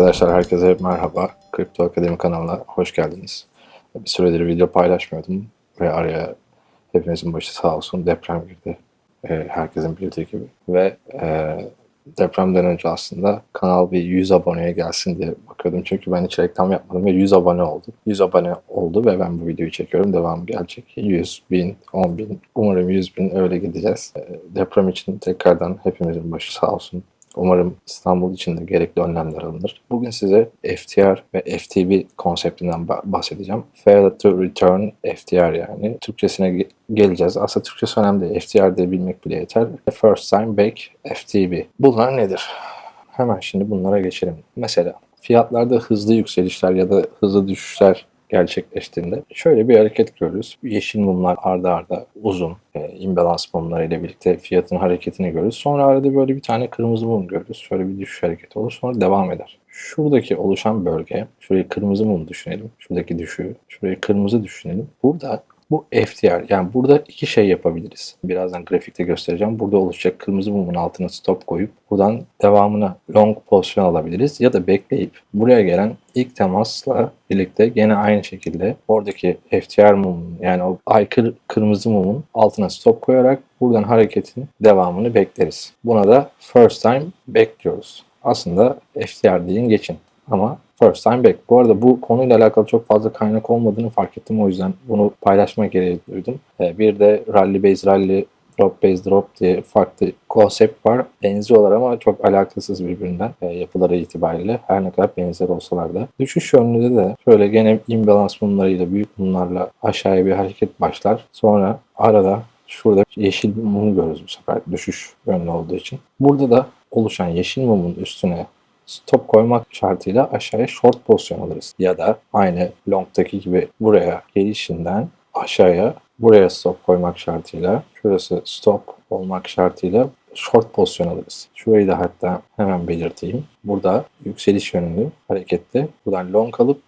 Arkadaşlar herkese merhaba. Kripto Akademi kanalına hoş geldiniz. Bir süredir video paylaşmıyordum ve araya hepimizin başı sağ olsun deprem girdi. Ee, herkesin bildiği gibi. Ve e, depremden önce aslında kanal bir 100 aboneye gelsin diye bakıyordum. Çünkü ben hiç reklam yapmadım ve 100 abone oldu. 100 abone oldu ve ben bu videoyu çekiyorum. Devamı gelecek. 100 bin, 10 bin, umarım 100 bin öyle gideceğiz. Ee, deprem için tekrardan hepimizin başı sağ olsun. Umarım İstanbul için de gerekli önlemler alınır. Bugün size FTR ve FTB konseptinden ba- bahsedeceğim. Fail to Return FTR yani. Türkçesine ge- geleceğiz. Aslında Türkçesi önemli değil. FTR diye bilmek bile yeter. First Time Back FTB. Bunlar nedir? Hemen şimdi bunlara geçelim. Mesela fiyatlarda hızlı yükselişler ya da hızlı düşüşler gerçekleştiğinde şöyle bir hareket görürüz. Yeşil mumlar arda arda uzun e, imbalans mumları ile birlikte fiyatın hareketini görürüz. Sonra arada böyle bir tane kırmızı mum görürüz. Şöyle bir düşüş hareketi olur. Sonra devam eder. Şuradaki oluşan bölge, şurayı kırmızı mum düşünelim. Şuradaki düşüğü, şurayı kırmızı düşünelim. Burada bu FTR yani burada iki şey yapabiliriz. Birazdan grafikte göstereceğim. Burada oluşacak kırmızı mumun altına stop koyup buradan devamına long pozisyon alabiliriz. Ya da bekleyip buraya gelen ilk temasla birlikte gene aynı şekilde oradaki FTR mumun yani o ay kır, kırmızı mumun altına stop koyarak buradan hareketin devamını bekleriz. Buna da first time bekliyoruz. Aslında FTR deyin geçin ama First time back. Bu arada bu konuyla alakalı çok fazla kaynak olmadığını fark ettim. O yüzden bunu paylaşma gereği duydum. Ee, Bir de rally base rally drop base drop diye farklı konsept var. Benziyorlar ama çok alakasız birbirinden e, yapıları itibariyle. Her ne kadar benzer olsalar da. Düşüş yönünde de şöyle gene imbalans mumlarıyla büyük mumlarla aşağıya bir hareket başlar. Sonra arada şurada yeşil mumu görürüz bu sefer düşüş yönlü olduğu için. Burada da oluşan yeşil mumun üstüne stop koymak şartıyla aşağıya short pozisyon alırız. Ya da aynı long'taki gibi buraya gelişinden aşağıya buraya stop koymak şartıyla şurası stop olmak şartıyla short pozisyon alırız. Şurayı da hatta hemen belirteyim. Burada yükseliş yönlü harekette buradan long alıp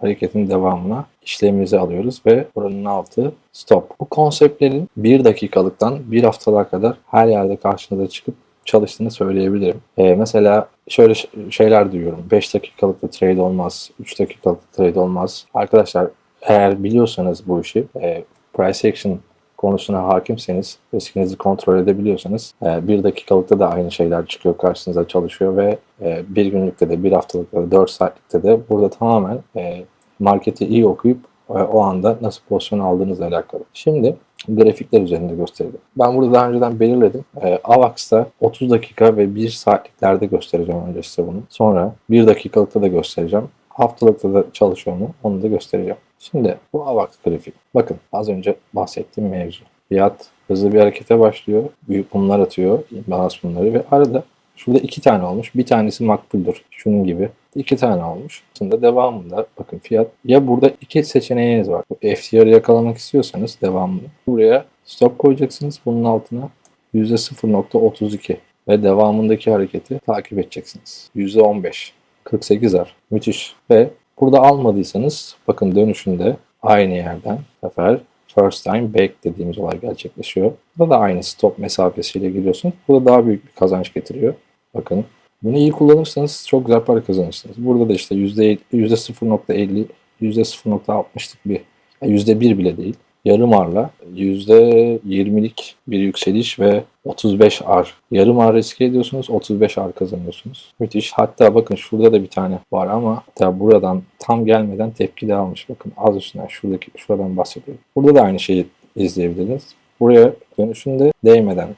hareketin devamına işlemimizi alıyoruz ve buranın altı stop. Bu konseptlerin bir dakikalıktan bir haftalığa kadar her yerde karşınıza çıkıp çalıştığını söyleyebilirim. Ee, mesela şöyle şeyler duyuyorum. 5 dakikalık da trade olmaz, 3 dakikalık da trade olmaz. Arkadaşlar eğer biliyorsanız bu işi, e, price action konusuna hakimseniz, riskinizi kontrol edebiliyorsanız e, bir dakikalıkta da aynı şeyler çıkıyor karşınıza çalışıyor ve e, bir günlükte de, bir haftalıkta da, 4 saatlikte de burada tamamen e, marketi iyi okuyup e, o anda nasıl pozisyon aldığınızla alakalı. Şimdi grafikler üzerinde gösterelim. Ben burada daha önceden belirledim. E, AVAX'ta 30 dakika ve 1 saatliklerde göstereceğim önce size bunu. Sonra 1 dakikalıkta da göstereceğim. Haftalıkta da çalışıyor mu onu da göstereceğim. Şimdi bu AVAX grafik. Bakın az önce bahsettiğim mevzu. Fiyat hızlı bir harekete başlıyor. Büyük mumlar atıyor. imbalans mumları ve arada Şurada iki tane olmuş. Bir tanesi makbuldür. Şunun gibi. İki tane olmuş. Aslında devamında bakın fiyat ya burada iki seçeneğiniz var. Bu FTR'ı yakalamak istiyorsanız devamında buraya stop koyacaksınız. Bunun altına %0.32 ve devamındaki hareketi takip edeceksiniz. %15. 48 ar. Müthiş. Ve burada almadıysanız bakın dönüşünde aynı yerden bu sefer first time back dediğimiz olay gerçekleşiyor. Burada da aynı stop mesafesiyle giriyorsunuz. Burada daha büyük bir kazanç getiriyor. Bakın bunu iyi kullanırsanız çok güzel para kazanırsınız. Burada da işte %, %0.50, %0.60'lık bir, yani %1 bile değil. Yarım arla %20'lik bir yükseliş ve 35 ar. Yarım ar riske ediyorsunuz, 35 ar kazanıyorsunuz. Müthiş. Hatta bakın şurada da bir tane var ama hatta buradan tam gelmeden tepki de almış. Bakın az üstünden şuradaki şuradan bahsediyorum. Burada da aynı şeyi izleyebiliriz. Buraya dönüşünde değmeden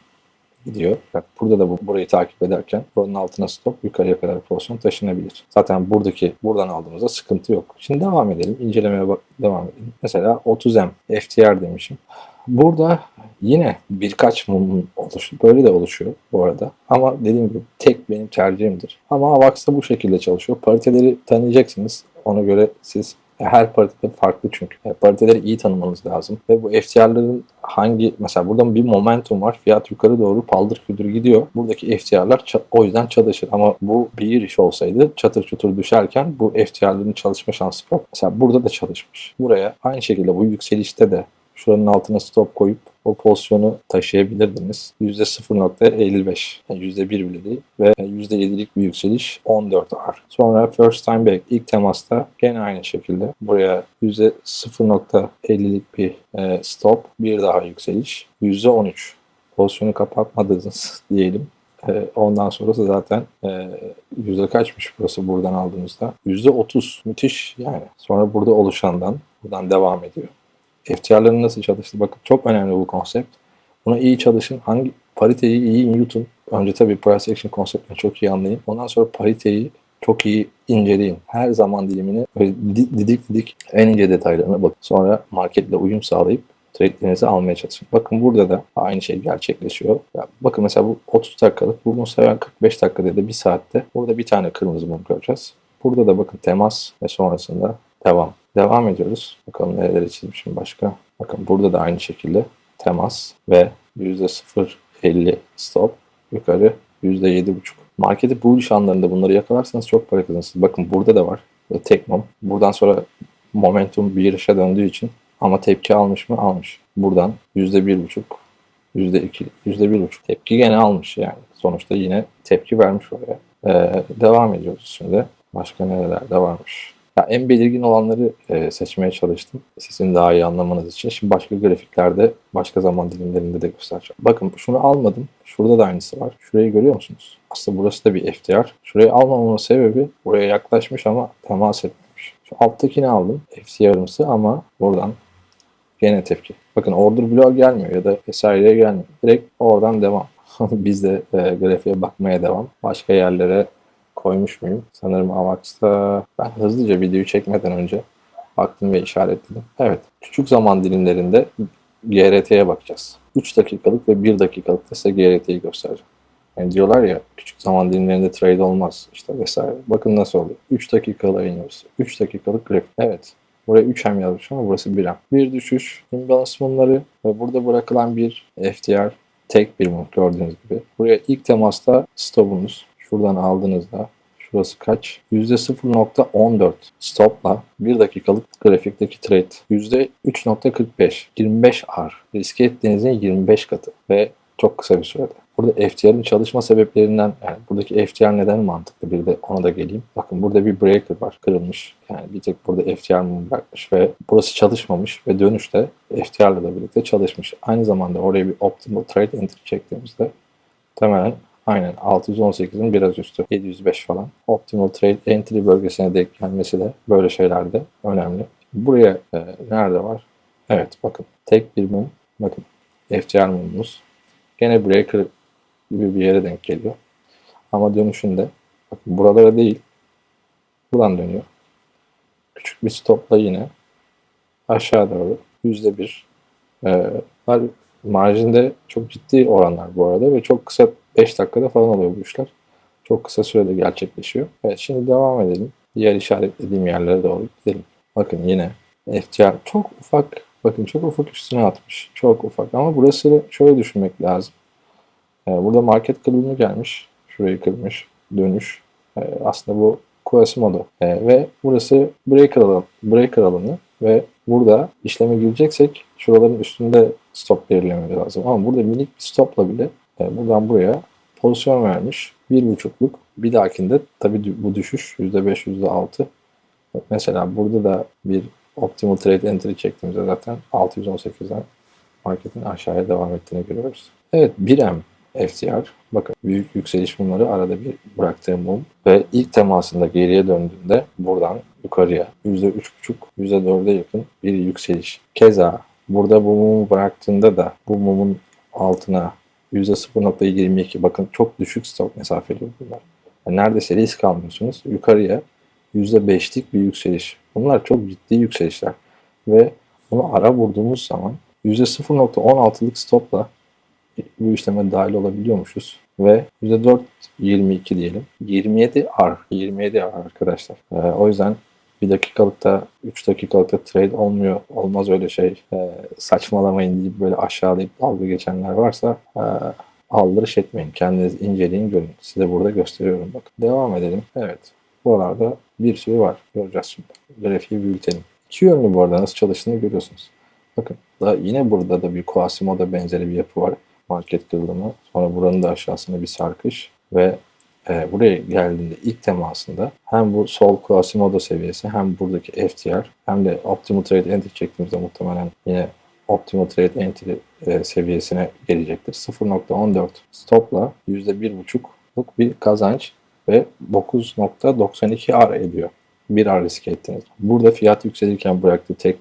gidiyor. Bak burada da bu, burayı takip ederken buranın altına stop yukarıya kadar pozisyon taşınabilir. Zaten buradaki buradan aldığımızda sıkıntı yok. Şimdi devam edelim. İncelemeye bak devam edelim. Mesela 30M FTR demişim. Burada yine birkaç mum oluşuyor. Böyle de oluşuyor bu arada. Ama dediğim gibi tek benim tercihimdir. Ama AVAX'da bu şekilde çalışıyor. Pariteleri tanıyacaksınız. Ona göre siz her paritede farklı çünkü. Yani pariteleri iyi tanımanız lazım. Ve bu FTR'ların hangi mesela burada bir momentum var. Fiyat yukarı doğru paldır küldür gidiyor. Buradaki FTR'lar o yüzden çalışır. Ama bu bir iş olsaydı çatır çutur düşerken bu FTR'ların çalışma şansı yok. Mesela burada da çalışmış. Buraya aynı şekilde bu yükselişte de şuranın altına stop koyup o pozisyonu taşıyabilirdiniz. %0.55 yani %1 bile değil ve %7'lik bir yükseliş 14 ar. Sonra first time back ilk temasta gene aynı şekilde buraya %0.50'lik bir e, stop bir daha yükseliş %13 pozisyonu kapatmadınız diyelim. E, ondan sonrası zaten e, yüzde kaçmış burası buradan aldığımızda? Yüzde otuz. Müthiş yani. Sonra burada oluşandan buradan devam ediyor. FTR'ların nasıl çalıştı? Bakın çok önemli bu konsept. Buna iyi çalışın. Hangi pariteyi iyi yutun. Önce tabii price action konseptini çok iyi anlayın. Ondan sonra pariteyi çok iyi inceleyin. Her zaman dilimini böyle didik didik en ince detaylarına bakın. Sonra marketle uyum sağlayıp trade'lerinizi almaya çalışın. Bakın burada da aynı şey gerçekleşiyor. Ya bakın mesela bu 30 dakikalık, bu muhtemelen 45 dakikada ya da 1 saatte burada bir tane kırmızı mum göreceğiz. Burada da bakın temas ve sonrasında devam. Devam ediyoruz. Bakalım nereleri çizmişim başka. Bakın burada da aynı şekilde temas ve %0.50 stop yukarı %7.5. Marketi bullish anlarında bunları yakalarsanız çok para kazanırsınız. Bakın burada da var. Tek mum. Buradan sonra momentum bir işe döndüğü için ama tepki almış mı? Almış. Buradan %1.5, %2, %1.5 tepki gene almış yani. Sonuçta yine tepki vermiş oraya. Ee, devam ediyoruz şimdi. Başka nerelerde varmış? Ya en belirgin olanları e, seçmeye çalıştım. Sizin daha iyi anlamanız için. Şimdi başka grafiklerde, başka zaman dilimlerinde de göstereceğim. Bakın şunu almadım. Şurada da aynısı var. Şurayı görüyor musunuz? Aslında burası da bir FTR. Şurayı almamamın sebebi buraya yaklaşmış ama temas etmemiş. Şu alttakini aldım. FC ama buradan Gene tepki. Bakın order bloğu gelmiyor ya da vesaireye gelmiyor. Direkt oradan devam. Biz de e, grafiğe bakmaya devam. Başka yerlere koymuş muyum? Sanırım Avax'ta ben hızlıca videoyu çekmeden önce baktım ve işaretledim. Evet. Küçük zaman dilimlerinde GRT'ye bakacağız. 3 dakikalık ve 1 dakikalık da size GRT'yi göstereceğim. Yani diyorlar ya küçük zaman dilimlerinde trade olmaz işte vesaire. Bakın nasıl oluyor. 3 dakikalık iniyoruz. 3 dakikalık grafik. Evet. Buraya 3M yazmış ama burası 1M. Bir düşüş, imbalance mumları ve burada bırakılan bir FTR tek bir mum gördüğünüz gibi. Buraya ilk temasta stopunuz. Şuradan aldığınızda şurası kaç? %0.14 stopla 1 dakikalık grafikteki trade %3.45 25 R riske ettiğinizin 25 katı ve çok kısa bir sürede. Burada FTR'ın çalışma sebeplerinden yani buradaki FTR neden mantıklı bir de ona da geleyim. Bakın burada bir breaker var kırılmış. Yani bir tek burada FTR mı bırakmış ve burası çalışmamış ve dönüşte FTR ile birlikte çalışmış. Aynı zamanda oraya bir optimal trade entry çektiğimizde temelen aynen 618'in biraz üstü 705 falan. Optimal trade entry bölgesine denk gelmesi de böyle şeylerde önemli. Buraya e, nerede var? Evet bakın tek bir mum. Bakın FTR mumumuz. Gene breaker gibi bir yere denk geliyor. Ama dönüşünde bakın buralara değil buradan dönüyor. Küçük bir stopla yine aşağı doğru yüzde bir e, marjinde çok ciddi oranlar bu arada ve çok kısa 5 dakikada falan oluyor bu işler. Çok kısa sürede gerçekleşiyor. Evet şimdi devam edelim. Diğer işaretlediğim yerlere doğru gidelim. Bakın yine FTR çok ufak bakın çok ufak üstüne atmış. Çok ufak ama burası şöyle düşünmek lazım. Ee, burada market kırılımı gelmiş. Şurayı kırmış. Dönüş. Ee, aslında bu Quasimodo. Ee, ve burası breaker alanı, breaker alanı ve burada işleme gireceksek şuraların üstünde stop belirlememiz lazım. Ama burada minik bir stopla bile e, buradan buraya pozisyon vermiş. Bir buçukluk. Bir dahakinde tabii bu düşüş %5, %6. Mesela burada da bir optimal trade entry çektiğimizde zaten 618'den marketin aşağıya devam ettiğini görüyoruz. Evet 1M FTR. Bakın büyük yükseliş mumları arada bir bıraktığım mum ve ilk temasında geriye döndüğünde buradan yukarıya %3,5 %4'e yakın bir yükseliş. Keza burada bu mumu bıraktığında da bu mumun altına %0.22 bakın çok düşük stop mesafeli bunlar. Yani neredeyse risk almıyorsunuz. Yukarıya %5'lik bir yükseliş. Bunlar çok ciddi yükselişler. Ve bunu ara vurduğumuz zaman %0.16'lık stopla bu işleme dahil olabiliyormuşuz. Ve %4.22 diyelim. 27 R. 27 R arkadaşlar. Ee, o yüzden bir dakikalıkta, 3 dakikalıkta trade olmuyor. Olmaz öyle şey. Ee, saçmalamayın deyip böyle aşağılayıp dalga geçenler varsa e, aldırış etmeyin. Kendiniz inceleyin görün. Size burada gösteriyorum bak. Devam edelim. Evet. Buralarda bir sürü var. Göreceğiz şimdi. Grafiği büyütelim. İki yönlü bu arada nasıl çalıştığını görüyorsunuz. Bakın da yine burada da bir Quasimodo benzeri bir yapı var. Market kırılımı. Sonra buranın da aşağısında bir sarkış ve e, buraya geldiğinde ilk temasında hem bu sol Quasimodo seviyesi hem buradaki FTR hem de Optimal Trade Entry çektiğimizde muhtemelen yine Optimal Trade Entry e, seviyesine gelecektir. 0.14 stopla %1.5'luk bir kazanç ve 9.92 R ediyor. Bir R riske ettiniz. Burada fiyat yükselirken bıraktığı tek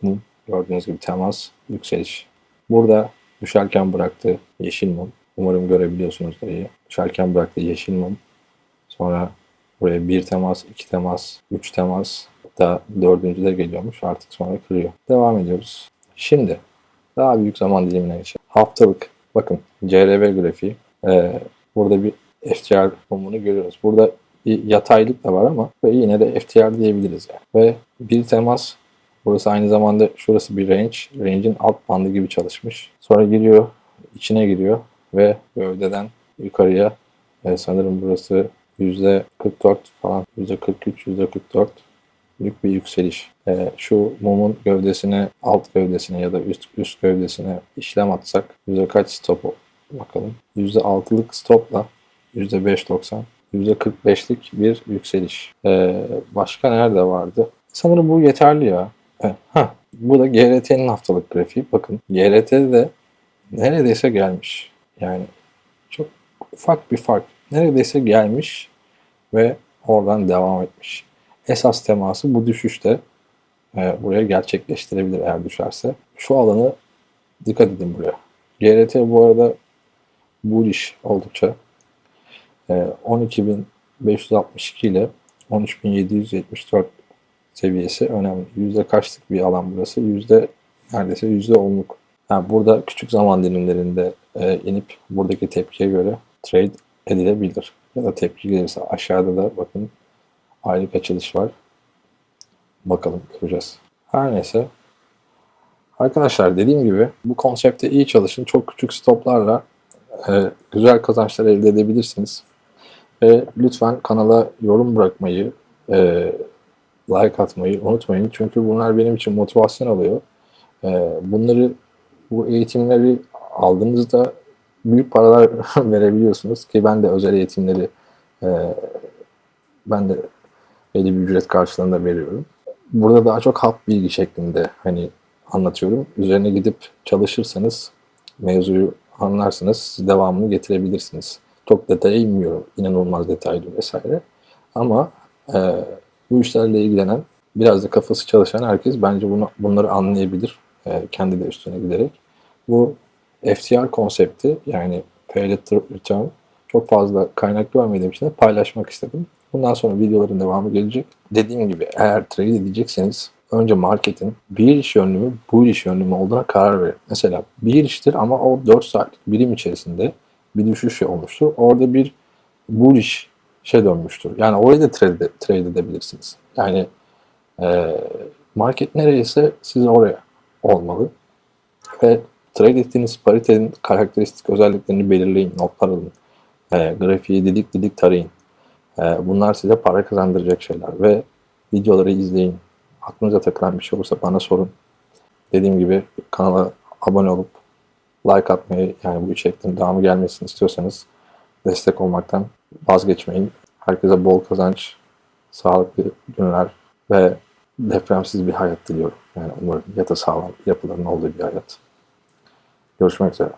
gördüğünüz gibi temas yükseliş. Burada düşerken bıraktığı yeşil mum. Umarım görebiliyorsunuzdur iyi. Düşerken bıraktığı yeşil mum. Sonra buraya bir temas, iki temas, üç temas da dördüncü de geliyormuş. Artık sonra kırıyor. Devam ediyoruz. Şimdi daha büyük zaman dilimine geçelim. Haftalık. Bakın CRV grafiği. Ee, burada bir FTR mumunu görüyoruz. Burada bir yataylık da var ama ve yine de FTR diyebiliriz yani. Ve bir temas Burası aynı zamanda şurası bir range. Range'in alt bandı gibi çalışmış. Sonra giriyor, içine giriyor ve gövdeden yukarıya e, sanırım burası %44 falan, %43, %44 büyük bir yükseliş. E, şu mumun gövdesine, alt gövdesine ya da üst üst gövdesine işlem atsak yüzde kaç stop bakalım. %6'lık stopla %5.90 %45'lik bir yükseliş. E, başka nerede vardı? Sanırım bu yeterli ya. Evet. Ha, bu da GRT'nin haftalık grafiği. Bakın GRT'de de neredeyse gelmiş. Yani çok ufak bir fark. Neredeyse gelmiş ve oradan devam etmiş. Esas teması bu düşüşte e, buraya gerçekleştirebilir eğer düşerse. Şu alanı dikkat edin buraya. GRT bu arada bullish oldukça. E, 12.562 ile 13.774 seviyesi önemli. Yüzde kaçlık bir alan burası? Yüzde neredeyse yüzde onluk. Yani burada küçük zaman dilimlerinde e, inip buradaki tepkiye göre trade edilebilir. Ya da tepki gelirse aşağıda da bakın aylık açılış var. Bakalım göreceğiz. Her neyse. Arkadaşlar dediğim gibi bu konsepte iyi çalışın. Çok küçük stoplarla e, güzel kazançlar elde edebilirsiniz. Ve lütfen kanala yorum bırakmayı, e, like atmayı unutmayın. Çünkü bunlar benim için motivasyon alıyor. Ee, bunları, bu eğitimleri aldığınızda büyük paralar verebiliyorsunuz ki ben de özel eğitimleri e, ben de belli bir ücret karşılığında veriyorum. Burada daha çok hap bilgi şeklinde hani anlatıyorum. Üzerine gidip çalışırsanız mevzuyu anlarsınız, devamını getirebilirsiniz. Çok detaya inmiyorum. inanılmaz detaylı vesaire. Ama e, bu işlerle ilgilenen, biraz da kafası çalışan herkes bence bunu bunları anlayabilir. E, kendi de üstüne giderek. Bu FTR konsepti yani Pay Return çok fazla kaynak görmediğim için de paylaşmak istedim. Bundan sonra videoların devamı gelecek. Dediğim gibi eğer trade edecekseniz önce marketin bir iş yönlü mü, bu iş yönlü mü olduğuna karar verin. Mesela bir iştir ama o 4 saatlik birim içerisinde bir düşüş olmuştur. Orada bir bullish şey dönmüştür. Yani orayı da trade, trade edebilirsiniz. Yani e, market nereyse siz oraya olmalı. Ve trade ettiğiniz paritenin karakteristik özelliklerini belirleyin, notlar alın. E, grafiği didik didik tarayın. E, bunlar size para kazandıracak şeyler ve videoları izleyin. Aklınıza takılan bir şey olursa bana sorun. Dediğim gibi kanala abone olup like atmayı yani bu içeriklerin devamı gelmesini istiyorsanız destek olmaktan vazgeçmeyin. Herkese bol kazanç, sağlıklı günler ve depremsiz bir hayat diliyorum. Yani umarım yata sağlam yapıların olduğu bir hayat. Görüşmek üzere.